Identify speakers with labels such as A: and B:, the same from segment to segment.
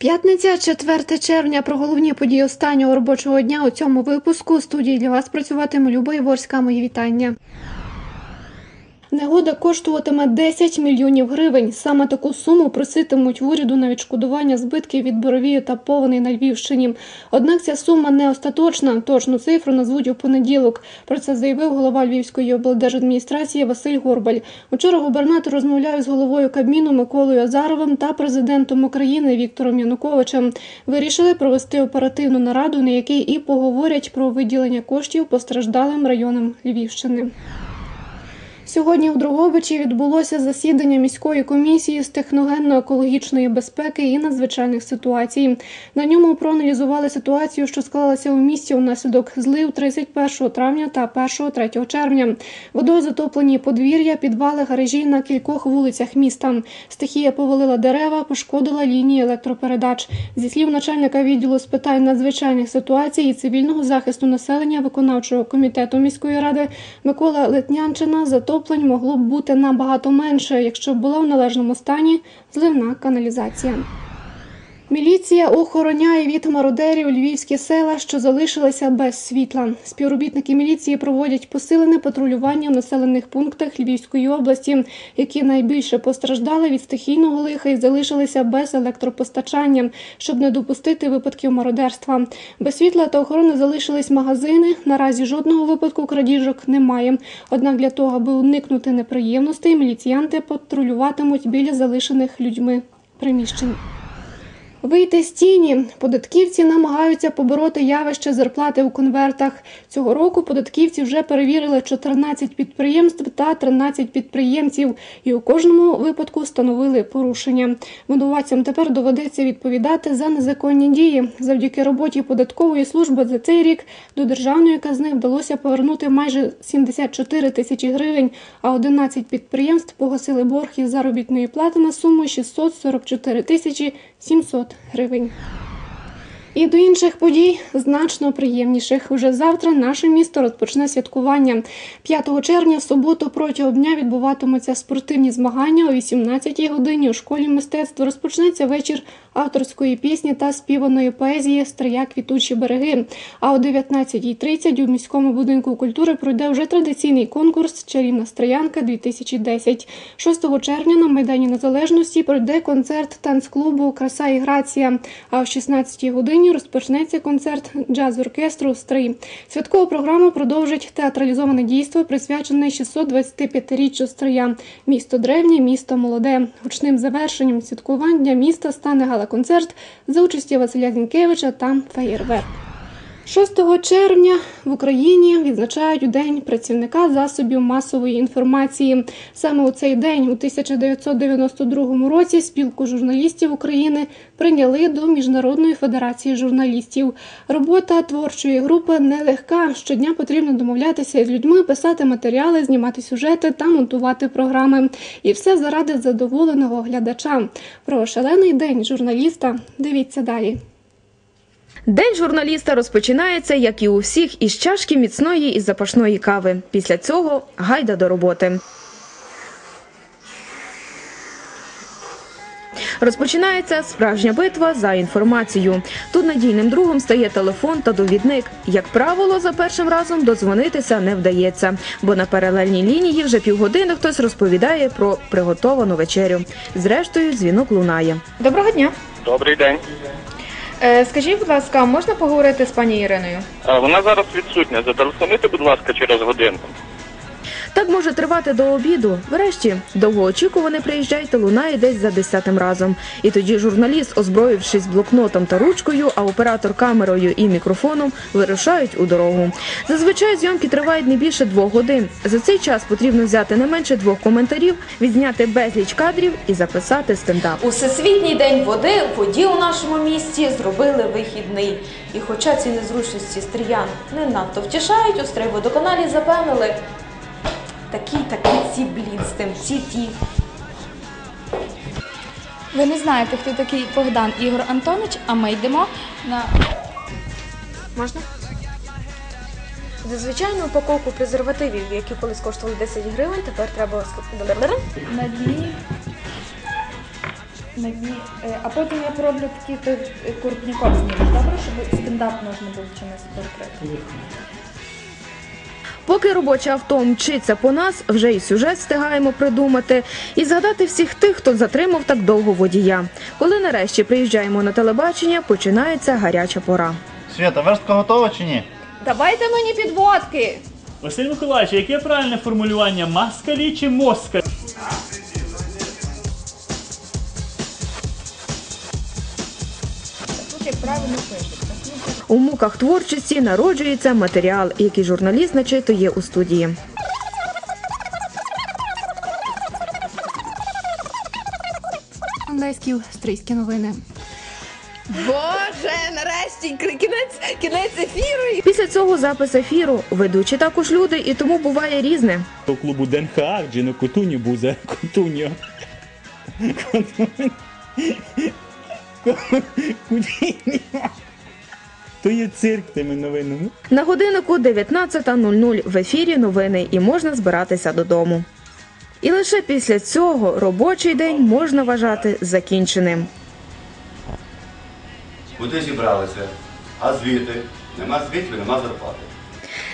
A: П'ятниця, 4 червня. Про головні події останнього робочого дня у цьому випуску студії для вас працюватиме Люба Іворська. Мої вітання. Негода коштуватиме 10 мільйонів гривень. Саме таку суму проситимуть в уряду на відшкодування збитків від боровію та повені на Львівщині. Однак ця сума не остаточна. Точну цифру назвуть у понеділок. Про це заявив голова Львівської облдержадміністрації Василь Горбаль. Учора губернатор розмовляв з головою Кабміну Миколою Азаровим та президентом України Віктором Януковичем. Вирішили провести оперативну нараду, на якій і поговорять про виділення коштів постраждалим районам Львівщини. Сьогодні у Дрогобичі відбулося засідання міської комісії з техногенно-екологічної безпеки і надзвичайних ситуацій. На ньому проаналізували ситуацію, що склалася у місті унаслідок злив 31 травня та 1-3 червня. Водою затоплені подвір'я, підвали, гаражі на кількох вулицях міста. Стихія повалила дерева, пошкодила лінії електропередач. Зі слів начальника відділу з питань надзвичайних ситуацій і цивільного захисту населення виконавчого комітету міської ради Микола Летнянчина затоплення затоплень могло б бути набагато менше, якщо була в належному стані зливна каналізація. Міліція охороняє від мародерів львівські села, що залишилися без світла. Співробітники міліції проводять посилене патрулювання в населених пунктах Львівської області, які найбільше постраждали від стихійного лиха і залишилися без електропостачання, щоб не допустити випадків мародерства. Без світла та охорони залишились магазини. Наразі жодного випадку крадіжок немає. Однак для того, аби уникнути неприємностей, міліціянти патрулюватимуть біля залишених людьми приміщень. Вийти з тіні податківці намагаються побороти явище зарплати у конвертах. Цього року податківці вже перевірили 14 підприємств та 13 підприємців, і у кожному випадку встановили порушення. Винуватцям тепер доведеться відповідати за незаконні дії. Завдяки роботі податкової служби за цей рік до державної казни вдалося повернути майже 74 тисячі гривень, а 11 підприємств погасили борг із заробітної плати на суму 644 тисячі 700 гривень. І до інших подій значно приємніших. Уже завтра наше місто розпочне святкування. 5 червня в суботу протягом дня відбуватимуться спортивні змагання о 18-й годині у школі мистецтва. Розпочнеться вечір авторської пісні та співаної поезії Стрия квітучі береги. А о 19.30 у міському будинку культури пройде вже традиційний конкурс Чарівна Строянка 2010 6 червня на Майдані Незалежності пройде концерт танцклубу Краса і грація. А о 16-й годині розпочнеться концерт джаз-оркестру Стрий. Святкову програму продовжить театралізоване дійство, присвячене 625-річчю Стрия. Місто древнє, місто молоде. Гучним завершенням святкування міста стане гала-концерт за участі Василя Зінкевича та феєрверк. 6 червня в Україні відзначають День працівника засобів масової інформації. Саме у цей день, у 1992 році, спілку журналістів України прийняли до Міжнародної федерації журналістів. Робота творчої групи нелегка. Щодня потрібно домовлятися з людьми, писати матеріали, знімати сюжети та монтувати програми. І все заради задоволеного глядача. Про шалений день журналіста. Дивіться далі.
B: День журналіста розпочинається, як і у всіх, із чашки міцної і запашної кави. Після цього гайда до роботи. Розпочинається справжня битва за інформацію. Тут надійним другом стає телефон та довідник. Як правило, за першим разом дозвонитися не вдається, бо на паралельній лінії вже півгодини хтось розповідає про приготовану вечерю. Зрештою, дзвінок лунає.
C: Доброго дня.
D: Добрий день.
C: Е, Скажіть, будь ласка, можна поговорити з пані Іриною?
D: Е, Вона зараз відсутня. Зателефонуйте, будь ласка, через годинку.
B: Так може тривати до обіду. Врешті довгоочікуваний приїжджає та лунає десь за десятим разом. І тоді журналіст, озброївшись блокнотом та ручкою, а оператор камерою і мікрофоном вирушають у дорогу. Зазвичай зйомки тривають не більше двох годин. За цей час потрібно взяти не менше двох коментарів, відзняти безліч кадрів і записати стендап.
E: У Всесвітній день води воді у нашому місті зробили вихідний. І хоча ці незручності стріян не надто втішають, у стрейводоканалі запевнили такі, такі ці блін з тим, ці ті.
F: Ви не знаєте, хто такий Богдан Ігор Антонович, а ми йдемо на
C: Можна? За звичайну упаковку презервативів, які колись коштували 10 гривень, тепер треба ск-
F: на дні на дні. Е, А потім я пороблю такий той е, добре, щоб стендап можна було чимось перекрити.
B: Поки робоче авто мчиться по нас, вже і сюжет встигаємо придумати і згадати всіх тих, хто затримав так довго водія. Коли нарешті приїжджаємо на телебачення, починається гаряча пора.
G: Свята, верстка готова чи ні?
C: Давайте мені підводки.
H: Василь Миколаївич, яке правильне формулювання? Маскалі чи москаль?
C: Слухай, правильно пишеться.
B: У муках творчості народжується матеріал, який журналіст начитує у студії.
A: Леськів стрийські новини.
E: Боже, нарешті кінець, кінець ефіру.
B: Після цього запис ефіру ведучі також люди, і тому буває різне.
H: До клубу ДНХ, Джино Кутуні Бузе, Кутуньо. То є цирк тими новинами.
B: На годиннику 19.00 в ефірі новини і можна збиратися додому. І лише після цього робочий день можна вважати закінченим.
I: Куди зібралися? А звідти? Нема світла, нема зарплати.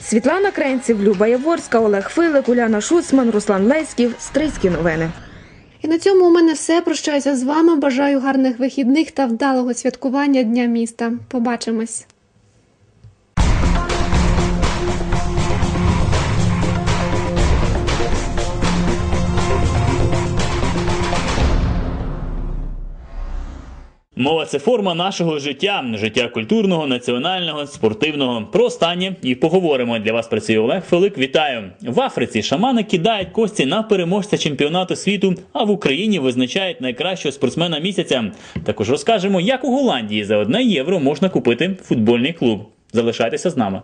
B: Світлана Кренців, Люба Яворська, Олег Филик, Уляна Шуцман, Руслан Леськів. Стрийські новини.
A: І на цьому у мене все. Прощаюся з вами. Бажаю гарних вихідних та вдалого святкування Дня міста. Побачимось.
H: Мова це форма нашого життя, життя культурного, національного, спортивного. Про останнє і поговоримо. Для вас працює Олег Фелик. Вітаю в Африці. Шамани кидають кості на переможця чемпіонату світу, а в Україні визначають найкращого спортсмена місяця. Також розкажемо, як у Голландії за одне євро можна купити футбольний клуб. Залишайтеся з нами.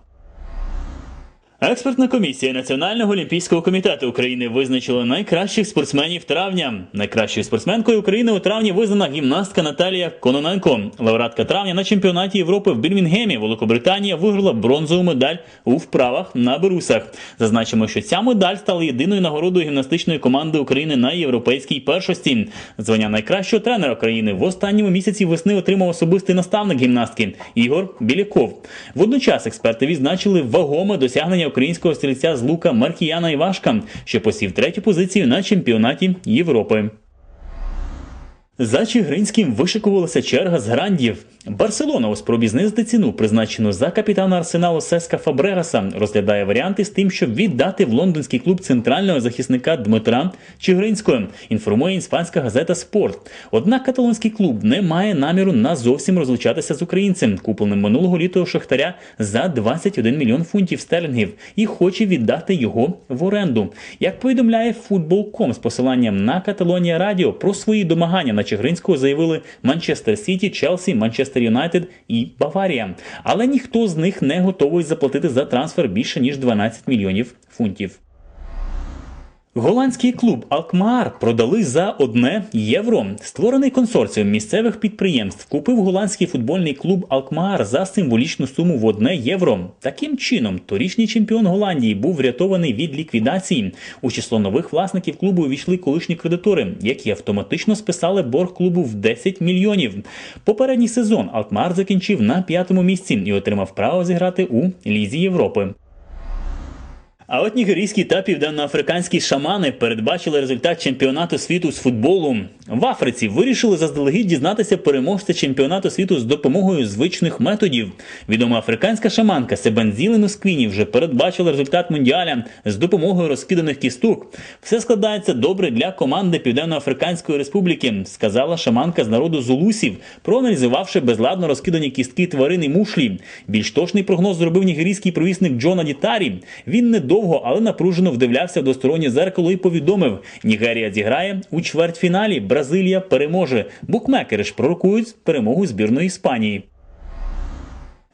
H: Експертна комісія Національного олімпійського комітету України визначила найкращих спортсменів травня. Найкращою спортсменкою України у травні визнана гімнастка Наталія Кононенко. Лауреатка травня на чемпіонаті Європи в Бірмінгемі Великобританія виграла бронзову медаль у вправах на берусах. Зазначимо, що ця медаль стала єдиною нагородою гімнастичної команди України на європейській першості. Звання найкращого тренера країни в останньому місяці весни отримав особистий наставник гімнастки Ігор Біляков. Водночас експерти відзначили вагоме досягнення українського стрільця з лука Маркіяна Івашка, що посів третю позицію на чемпіонаті Європи. За Чигиринським вишикувалася черга з грандів. Барселона у спробі знизити ціну, призначену за капітана арсеналу Сеска Фабрегаса, розглядає варіанти з тим, щоб віддати в лондонський клуб центрального захисника Дмитра Чигиринського. Інформує іспанська газета Спорт. Однак каталонський клуб не має наміру на зовсім розлучатися з українцем, купленим минулого літа у Шахтаря за 21 мільйон фунтів стерлінгів, і хоче віддати його в оренду. Як повідомляє Футбол.ком з посиланням на Каталонія Радіо про свої домагання на Чигиринського заявили Манчестер Сіті, Челсі, Манчестер Юнайтед і Баварія. Але ніхто з них не готовий заплатити за трансфер більше ніж 12 мільйонів фунтів. Голландський клуб Алкмаар продали за одне євро. Створений консорціум місцевих підприємств купив голландський футбольний клуб Алкмаар за символічну суму в одне євро. Таким чином, торічній чемпіон Голландії був врятований від ліквідації. У число нових власників клубу увійшли колишні кредитори, які автоматично списали борг клубу в 10 мільйонів. Попередній сезон Алкмаар закінчив на п'ятому місці і отримав право зіграти у Лізі Європи. А от нігерійські та південноафриканські шамани передбачили результат чемпіонату світу з футболу. В Африці вирішили заздалегідь дізнатися переможця чемпіонату світу з допомогою звичних методів. Відома африканська шаманка Себензіли Носквіні вже передбачила результат мундіаля з допомогою розкиданих кісток. Все складається добре для команди Південно-Африканської Республіки, сказала шаманка з народу зулусів, проаналізувавши безладно розкидані кістки тварин і мушлі. Більш точний прогноз зробив нігерійський провісник Джона Дітарі. Він недовго, але напружено вдивлявся в достороннє зеркало і повідомив: Нігерія зіграє у чвертьфіналі. Бразилія переможе. Букмекери ж пророкують перемогу збірної Іспанії.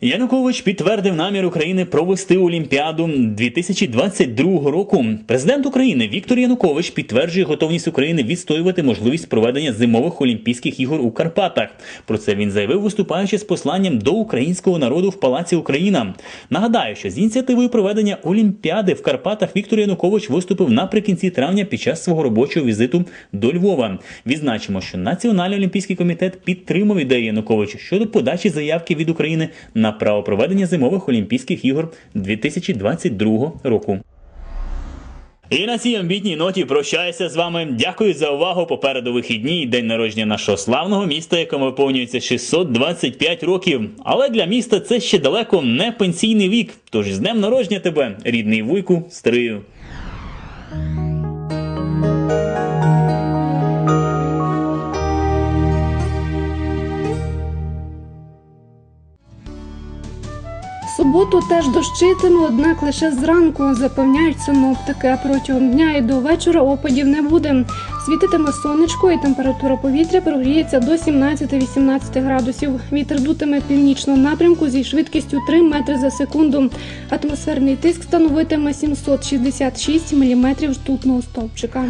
H: Янукович підтвердив намір України провести Олімпіаду 2022 року. Президент України Віктор Янукович підтверджує готовність України відстоювати можливість проведення зимових Олімпійських ігор у Карпатах. Про це він заявив, виступаючи з посланням до українського народу в Палаці Україна. Нагадаю, що з ініціативою проведення Олімпіади в Карпатах Віктор Янукович виступив наприкінці травня під час свого робочого візиту до Львова. Відзначимо, що Національний олімпійський комітет підтримав ідею Януковича щодо подачі заявки від України на право проведення зимових Олімпійських ігор 2022 року. І на цій амбітній ноті прощаюся з вами. Дякую за увагу. Попереду вихідні і день народження нашого славного міста, якому виповнюється 625 років. Але для міста це ще далеко не пенсійний вік. Тож з днем народження тебе, рідний вуйку, стрию.
A: Суботу теж дощитиме, однак лише зранку запевняють синоптики, а протягом дня і до вечора опадів не буде. Світитиме сонечко і температура повітря прогріється до 17-18 градусів. Вітер дутиме північного напрямку зі швидкістю 3 метри за секунду. Атмосферний тиск становитиме 766 міліметрів ртутного стовпчика.